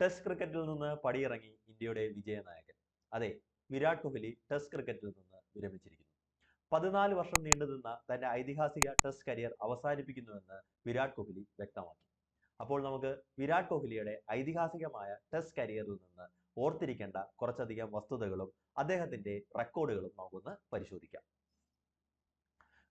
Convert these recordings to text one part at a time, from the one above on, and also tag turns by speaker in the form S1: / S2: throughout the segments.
S1: Test ക്രിക്കറ്റിൽ നിന്ന് പടിയിറങ്ങി ഇന്ത്യയുടെ വിജയനായകൻ. അതെ വിരാട് കോഹ്ലി ടെസ്റ്റ് ക്രിക്കറ്റിൽ നിന്ന് വിരമിച്ചിരിക്കുന്നു. പതിനാല് വർഷം നീണ്ടുനിന്ന തന്റെ ഐതിഹാസിക ടെസ്റ്റ് കരിയർ അവസാനിപ്പിക്കുന്നുവെന്ന് വിരാട് കോഹ്ലി വ്യക്തമാക്കി. അപ്പോൾ നമുക്ക് വിരാട് കോഹ്ലിയുടെ ഐതിഹാസികമായ ടെസ്റ്റ് കരിയറിൽ നിന്ന് ഓർത്തിരിക്കേണ്ട കുറച്ചധികം വസ്തുതകളും അദ്ദേഹത്തിന്റെ റെക്കോർഡുകളും നമുക്കൊന്ന് പരിശോധിക്കാം.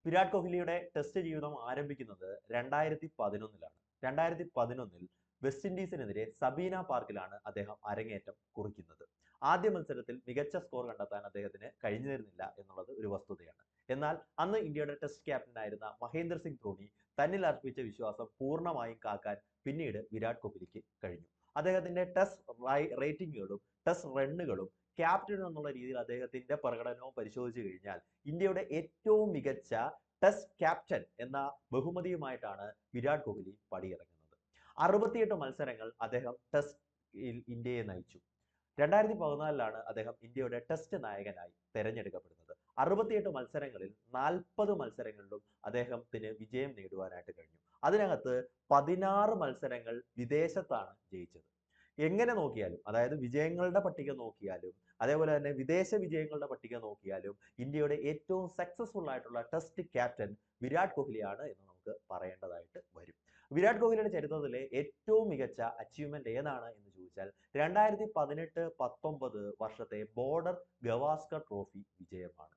S1: വിരാട് കോഹ്ലിയുടെ ടെസ്റ്റ് ജീവിതം ആരംഭിക്കുന്നത് രണ്ടായിരത്തി പതിനൊന്നിലാണ്. രണ്ടായിരത്തി പതിനൊന്നിൽ വെസ്റ്റ് ഇൻഡീസിനെതിരെ സബീന പാർക്കിലാണ് അദ്ദേഹം അരങ്ങേറ്റം കുറിക്കുന്നത്. ആദ്യ മത്സരത്തിൽ മികച്ച സ്കോർ കണ്ടെത്താൻ അദ്ദേഹത്തിന് കഴിഞ്ഞിരുന്നില്ല എന്നുള്ളത് ഒരു വസ്തുതയാണ്. എന്നാൽ അന്ന് ഇന്ത്യയുടെ ടെസ്റ്റ് ക്യാപ്റ്റനായിരുന്ന മഹേന്ദ്ര സിംഗ് ധോണി തന്നിൽ അർപ്പിച്ച വിശ്വാസം പൂർണമായും കാക്കാൻ പിന്നീട് വിരാട് കോഹ്ലിക്ക് കഴിഞ്ഞു. അദ്ദേഹത്തിന്റെ ടെസ്റ്റ് റേറ്റിംഗുകളും ടെസ്റ്റ് റണ്ണുകളും ക്യാപ്റ്റൻ എന്നുള്ള രീതിയിൽ അദ്ദേഹത്തിന്റെ പ്രകടനവും പരിശോധിച്ചു കഴിഞ്ഞാൽ ഇന്ത്യയുടെ ഏറ്റവും മികച്ച ടെസ്റ്റ് ക്യാപ്റ്റൻ എന്ന ബഹുമതിയുമായിട്ടാണ് വിരാട് കോഹ്ലി പടിയിറങ്ങുന്നത്. അറുപത്തിയെട്ട് മത്സരങ്ങൾ അദ്ദേഹം ടെസ്റ്റ് ഇന്ത്യയെ നയിച്ചു. രണ്ടായിരത്തി പതിനാലിലാണ് അദ്ദേഹം ഇന്ത്യയുടെ ടെസ്റ്റ് നായകനായി തെരഞ്ഞെടുക്കപ്പെടുന്നത്. അറുപത്തിയെട്ട് മത്സരങ്ങളിൽ നാൽപ്പത് മത്സരങ്ങളിലും അദ്ദേഹത്തിന് വിജയം നേടുവാനായിട്ട് കഴിഞ്ഞു. അതിനകത്ത് പതിനാറ് മത്സരങ്ങൾ വിദേശത്താണ് ജയിച്ചത്. എങ്ങനെ നോക്കിയാലും അതായത് വിജയങ്ങളുടെ പട്ടിക നോക്കിയാലും അതേപോലെ തന്നെ വിദേശ വിജയങ്ങളുടെ പട്ടിക നോക്കിയാലും ഇന്ത്യയുടെ ഏറ്റവും സക്സസ്ഫുൾ ആയിട്ടുള്ള ടെസ്റ്റ് ക്യാപ്റ്റൻ വിരാട് കോഹ്ലിയാണ് എന്ന് നമുക്ക് പറയേണ്ടതായിട്ട് വരും. വിരാട് കോഹ്ലിയുടെ ചരിത്രത്തിലെ ഏറ്റവും മികച്ച അച്ചീവ്മെന്റ് ഏതാണ് എന്ന് ചോദിച്ചാൽ രണ്ടായിരത്തി പതിനെട്ട് പത്തൊമ്പത് വർഷത്തെ ബോർഡർ ഗവാസ്കർ ട്രോഫി വിജയമാണ്.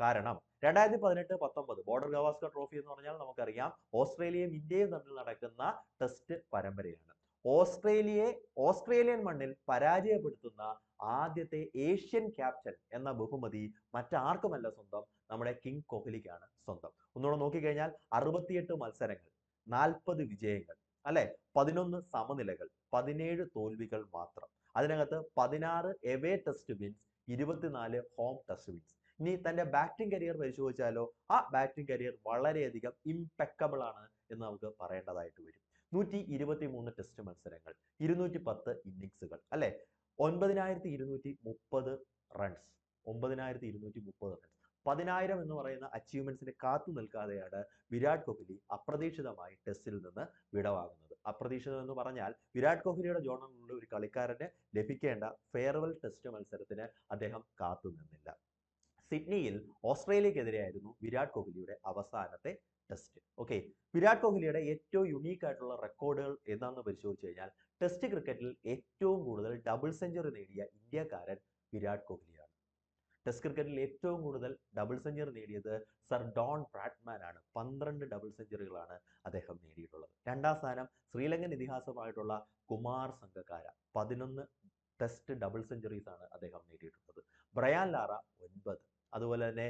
S1: കാരണം രണ്ടായിരത്തി പതിനെട്ട് പത്തൊമ്പത് ബോർഡർ ഗവാസ്കർ ട്രോഫി എന്ന് പറഞ്ഞാൽ നമുക്കറിയാം ഓസ്ട്രേലിയയും ഇന്ത്യയും തമ്മിൽ നടക്കുന്ന ടെസ്റ്റ് പരമ്പരയാണ്. ഓസ്ട്രേലിയയെ ഓസ്ട്രേലിയൻ മണ്ണിൽ പരാജയപ്പെടുത്തുന്ന ആദ്യത്തെ ഏഷ്യൻ ക്യാപ്റ്റൻ എന്ന ബഹുമതി മറ്റാർക്കുമല്ല സ്വന്തം നമ്മുടെ കിങ് കോഹ്ലിക്കാണ് സ്വന്തം. ഒന്നുകൂടെ നോക്കിക്കഴിഞ്ഞാൽ അറുപത്തിയെട്ട് മത്സരങ്ങൾ നാൽപ്പത് വിജയങ്ങൾ അല്ലെ? പതിനൊന്ന് സമനിലകൾ പതിനേഴ് തോൽവികൾ മാത്രം. അതിനകത്ത് പതിനാറ് എവേ ടെസ്റ്റ് വിൻസ് ഇരുപത്തിനാല് ഹോം ടെസ്റ്റ് വിൻസ് ഇനി തന്റെ ബാറ്റിംഗ് കരിയർ പരിശോധിച്ചാലോ ആ ബാറ്റിംഗ് കരിയർ വളരെയധികം ഇംപെക്കബിൾ ആണ് എന്ന് നമുക്ക് പറയേണ്ടതായിട്ട് വരും. നൂറ്റി ഇരുപത്തി മൂന്ന് ടെസ്റ്റ് മത്സരങ്ങൾ ഇരുന്നൂറ്റി പത്ത് ഇന്നിങ്സുകൾ അല്ലെ? ഒൻപതിനായിരത്തി ഇരുന്നൂറ്റി മുപ്പത് റൺസ് ഒമ്പതിനായിരത്തി ഇരുന്നൂറ്റി മുപ്പത് റൺസ് പതിനായിരം എന്ന് പറയുന്ന അച്ചീവ്മെന്റ്സിന് കാത്തു നിൽക്കാതെയാണ് വിരാട് കോഹ്ലി അപ്രതീക്ഷിതമായി ടെസ്റ്റിൽ നിന്ന് വിടവാങ്ങുന്നത്. അപ്രതീക്ഷിതം എന്ന് പറഞ്ഞാൽ വിരാട് കോഹ്ലിയുടെ ജോണലുള്ള ഒരു കളിക്കാരന് ലഭിക്കേണ്ട ഫെയർവെൽ ടെസ്റ്റ് മത്സരത്തിന് അദ്ദേഹം കാത്തു നിന്നില്ല. സിഡ്നിയിൽ ഓസ്ട്രേലിയക്കെതിരെയായിരുന്നു വിരാട് കോഹ്ലിയുടെ അവസാനത്തെ ടെസ്റ്റ് ഓക്കെ വിരാട് കോഹ്ലിയുടെ ഏറ്റവും യുണീക്ക് ആയിട്ടുള്ള റെക്കോർഡുകൾ എന്താണെന്ന് പരിശോധിച്ച് കഴിഞ്ഞാൽ ടെസ്റ്റ് ക്രിക്കറ്റിൽ ഏറ്റവും കൂടുതൽ ഡബിൾ സെഞ്ചുറി നേടിയ ഇന്ത്യക്കാരൻ വിരാട് കോഹ്ലിയാണ് ടെസ്റ്റ് ക്രിക്കറ്റിൽ ഏറ്റവും കൂടുതൽ ഡബിൾ സെഞ്ചുറി നേടിയത് സർ ഡോൺ ബ്രാഡ്മാൻ ആണ്. പന്ത്രണ്ട് ഡബിൾ സെഞ്ചുറികളാണ് അദ്ദേഹം നേടിയിട്ടുള്ളത്. രണ്ടാം സ്ഥാനം ശ്രീലങ്കൻ ഇതിഹാസമായിട്ടുള്ള കുമാർ സംഘക്കാര. പതിനൊന്ന് ടെസ്റ്റ് ഡബിൾ സെഞ്ചുറീസ് ആണ് അദ്ദേഹം നേടിയിട്ടുള്ളത്. ബ്രയാൻ ലാറ ഒൻപത്. അതുപോലെ തന്നെ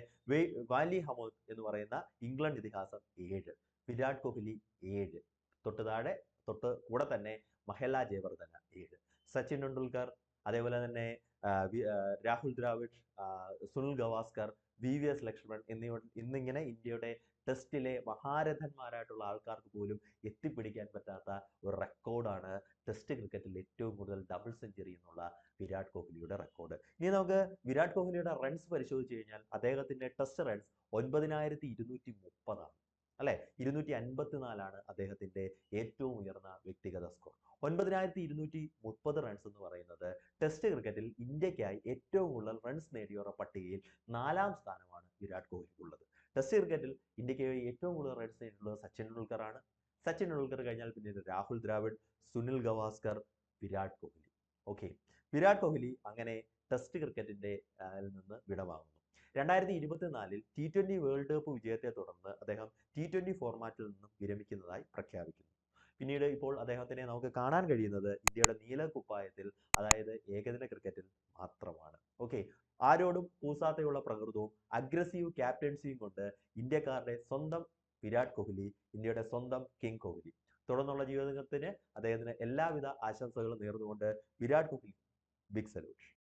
S1: വാലി ഹമോദ് എന്ന് പറയുന്ന ഇംഗ്ലണ്ട് ഇതിഹാസം ഏഴ്. വിരാട് കോഹ്ലി ഏഴ്. തൊട്ട് താഴെ തൊട്ട് കൂടെ തന്നെ മഹല ജയവർദ്ധന ഏഴ്. സച്ചിൻ ടെണ്ടുൽക്കർ അതേപോലെ തന്നെ Rahul Dravid Sunil Gavaskar V V S Laxman എന്നിവ ഇന്നിങ്ങനെ ഇന്ത്യയുടെ ടെസ്റ്റിലെ മഹാരഥന്മാരായിട്ടുള്ള ആൾക്കാർക്ക് പോലും എത്തിപ്പിടിക്കാൻ പറ്റാത്ത ഒരു റെക്കോർഡാണ് ടെസ്റ്റ് ക്രിക്കറ്റിൽ ഏറ്റവും കൂടുതൽ ഡബിൾ സെഞ്ചുറി എന്നുള്ള വിരാട് കോഹ്ലിയുടെ റെക്കോർഡ്. ഇനി നമുക്ക് വിരാട് കോഹ്ലിയുടെ റൺസ് പരിശോധിച്ച് കഴിഞ്ഞാൽ അദ്ദേഹത്തിന്റെ ടെസ്റ്റ് റൺസ് ഒൻപതിനായിരത്തി ഇരുന്നൂറ്റി മുപ്പതാണ്. അല്ലെ? ഇരുന്നൂറ്റി അൻപത്തിനാലാണ് അദ്ദേഹത്തിന്റെ ഏറ്റവും ഉയർന്ന വ്യക്തിഗത സ്കോർ ഒൻപതിനായിരത്തി ഇരുന്നൂറ്റി മുപ്പത് റൺസ് എന്ന് പറയുന്നത് ടെസ്റ്റ് ക്രിക്കറ്റിൽ ഇന്ത്യക്കായി ഏറ്റവും കൂടുതൽ റൺസ് നേടിയവരുടെ പട്ടികയിൽ നാലാം സ്ഥാനമാണ് വിരാട് കോഹ്ലിക്കുള്ളത്. ടെസ്റ്റ് ക്രിക്കറ്റിൽ ഇന്ത്യക്കായി ഏറ്റവും കൂടുതൽ റൺസ് നേടിയിട്ടുള്ളത് സച്ചിൻ ടെണ്ടുൽക്കർ ആണ് സച്ചിൻ ടെണ്ടുൽക്കർ കഴിഞ്ഞാൽ പിന്നീട് രാഹുൽ ദ്രാവിഡ് സുനിൽ ഗവാസ്കർ വിരാട് കോഹ്ലി. ഓക്കെ വിരാട് കോഹ്ലി അങ്ങനെ ടെസ്റ്റ് ൽ നിന്ന് വിടവാങ്ങുന്നു. രണ്ടായിരത്തി ഇരുപത്തിനാലിൽ ടി ട്വന്റി വേൾഡ് കപ്പ് വിജയത്തെ തുടർന്ന് അദ്ദേഹം ടി ട്വന്റി ഫോർമാറ്റിൽ നിന്നും വിരമിക്കുന്നതായി പ്രഖ്യാപിക്കുന്നു. പിന്നീട് ഇപ്പോൾ അദ്ദേഹത്തിനെ നമുക്ക് കാണാൻ കഴിയുന്നത് ഇന്ത്യയുടെ നീല കുപ്പായത്തിൽ അതായത് ഏകദിന ക്രിക്കറ്റിൽ മാത്രമാണ്. ഓക്കെ ആരോടും പൂസാത്തയുള്ള പ്രകൃതവും അഗ്രസീവ് ക്യാപ്റ്റൻസിയും കൊണ്ട് ഇന്ത്യക്കാരുടെ സ്വന്തം വിരാട് കോഹ്ലി ഇന്ത്യയുടെ സ്വന്തം കിങ് കോഹ്ലി. തുടർന്നുള്ള ജീവിതത്തിന് അദ്ദേഹത്തിന് എല്ലാവിധ ആശംസകളും നേർന്നുകൊണ്ട് വിരാട് കോഹ്ലി ബിഗ് സല്യൂട്ട്